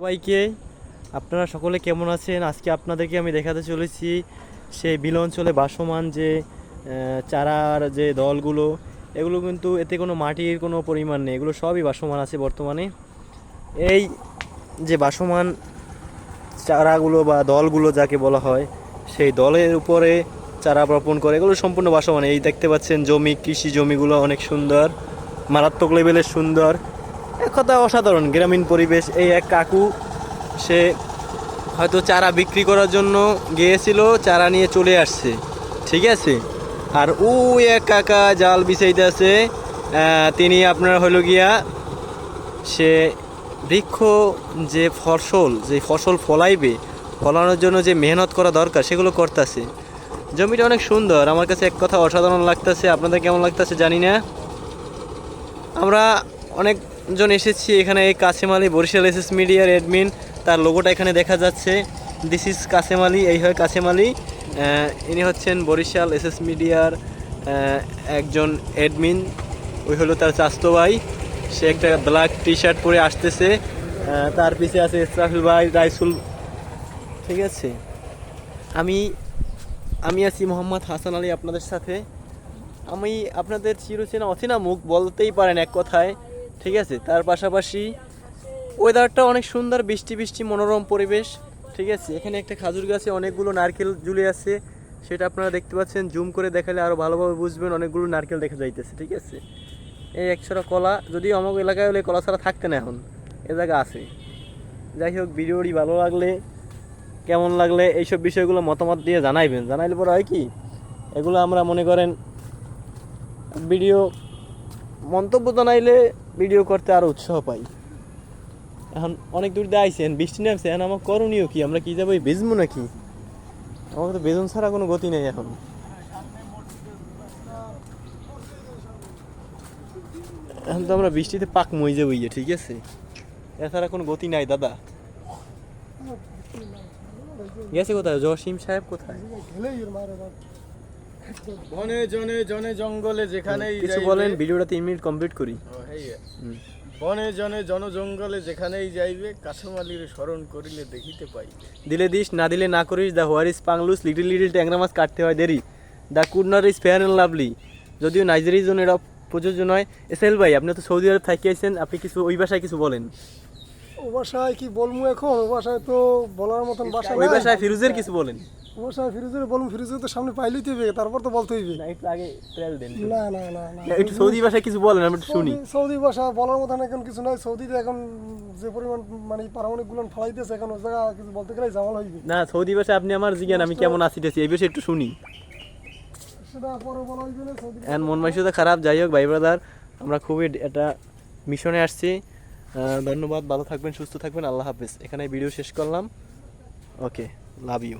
সবাইকে, আপনারা সকলে কেমন আছেন? আজকে আপনাদেরকে আমি দেখাতে চলেছি সেই বিল অঞ্চলে বাসমান যে চারার যে দলগুলো, এগুলো কিন্তু এতে কোনো মাটির কোনো পরিমাণ নেই। এগুলো সবই বাসমান আছে বর্তমানে। এই যে বাসমান চারাগুলো বা দলগুলো যাকে বলা হয়, সেই দলের উপরে চারা বপন করে, এগুলো সম্পূর্ণ বাসমান এই দেখতে পাচ্ছেন জমি, কৃষি জমিগুলো অনেক সুন্দর, মারাত্মক লেভেলের সুন্দর। এক কথা অসাধারণ গ্রামীণ পরিবেশ। এই এক কাকু, সে হয়তো চারা বিক্রি করার জন্য গিয়েছিল, চারা নিয়ে চলে আসছে। ঠিক আছে? আর ওই এক কাকা জাল বিছাইতে আছে তিনি আপনার হলো গিয়া, সে বৃক্ষ যে ফসল যে ফসল ফলাইবে, ফলানোর জন্য যে মেহনত করা দরকার, সেগুলো করতেছে। জমিটা অনেক সুন্দর, আমার কাছে এক কথা অসাধারণ লাগতেছে। আপনাদের কেমন লাগতেছে জানি না। আমরা অনেকজন এসেছি, এখানে এই কাসেম আলী বরিশাল এস এস মিডিয়ার অ্যাডমিন তার লোগোটা এখানে দেখা যাচ্ছে। দিস ইজ কাসেম আলী এই হয় কাসেম আলী ইনি হচ্ছেন বরিশাল এস এস মিডিয়ার একজন অ্যাডমিন ওই হলো তার চাস্তো ভাই। সে একটা ব্ল্যাক টি শার্ট পরে আসতেছে। তার পিছে আছে ইসরাফিল ভাই রাইসুল। ঠিক আছে? আমি আমি আছি মোহাম্মদ হাসান আলী আপনাদের সাথে। আমি আপনাদের চিরচেনা অচেনা মুখ বলতেই পারেন এক কথায়। ঠিক আছে? তার পাশাপাশি ওয়েদারটা অনেক সুন্দর, বৃষ্টি বৃষ্টি, মনোরম পরিবেশ, ঠিক আছে? এখানে একটা খাজুর গাছে অনেকগুলো নারকেল ঝুলে আছে, সেটা আপনারা দেখতে পাচ্ছেন। জুম করে দেখালে আরও ভালোভাবে বুঝবেন অনেকগুলো নারকেল দেখা যাইতেছে, ঠিক আছে? এই একশোটা কলা, যদিও আমার এলাকায় হলে কলা ছাড়া থাকতে না এখন, এ জায়গা আছে। যাই হোক, ভিডিওটি ভালো লাগলে, কেমন লাগলে, এইসব বিষয়গুলো মতামত দিয়ে জানাইবেন। জানাইলে পরে হয় কি, এগুলো আমরা মনে করেন, ভিডিও মন্তব্য জানাইলে ভিডিও করতে আরও উৎসাহ পাই। এখন অনেক দূর দিয়ে আইসেন বৃষ্টি নামছে এখন আমার করণীয় কি? আমরা কি যাব এই বেজবো নাকি? আমার তো বেজন ছাড়া কোনো গতি নেই এখন। এখন তো আমরা বৃষ্টিতে পাক মইজে বইয়ে ঠিক আছে? এছাড়া কোনো গতি নাই দাদা। গেছে কোথায়? জসিম সাহেব কোথায়? বনে জনে জনে জঙ্গলে যেখানে কিছু বলেন ভিডিওটা তিন মিনিট কমপ্লিট করি। বনে জনে জন জঙ্গলে যেখানেই যাইবে কাসমালির স্মরণ করিলে দেখিতে পাই দিলে দিস না দিলে না করিস দ্য হোয়ার ইজ পাংলুস লিটিল লিটিল ট্যাংরা মাছ কাটতে হয় দেরি। দ্য কুডনার ইজ ফেয়ার অ্যান্ড লাভলি। যদিও নাইজেরির জন্য এটা প্রযোজ্য নয়। এসএল ভাই আপনি তো সৌদি আরব থাকিয়েছেন আপনি কিছু ওই ভাষায় কিছু বলেন। ও ভাষায় কি বলব এখন? ও ভাষায় তো বলার মতন ভাষা ওই। ভাষায় ফিরুজের কিছু বলেন। ও ভাষায় ফিরোজের বলব ফিরোজের তো সামনে পাইলেই দেবে তারপর তো বলতে হইবে। না একটু আগে দেন। না না না না। একটু সৌদি ভাষায় কিছু বলেন আমি একটু শুনি। সৌদি- ভাষা বলার মতন এখন কিছু নাই। সৌদিতে এখন যে পরিমাণ মানে পারমাণবিকগুলো ফালাইতেছে এখন ওই জায়গা কিছু বলতে গেলে জামাল হইবে। না সৌদি ভাষায় আপনি আমার জিজ্ঞান আমি কেমন আসিতেছি এই বিষয়ে একটু শুনি। সেটা পরে বলা হইবে না সৌদি এখন মন মানসিকতা খারাপ যাই হোক ভাই ব্রাদার আমরা খুবই একটা মিশনে আসছি। ধন্যবাদ ভালো থাকবেন সুস্থ থাকবেন আল্লাহ হাফিজ। এখানে ভিডিও শেষ করলাম। ওকে লাভ ইউ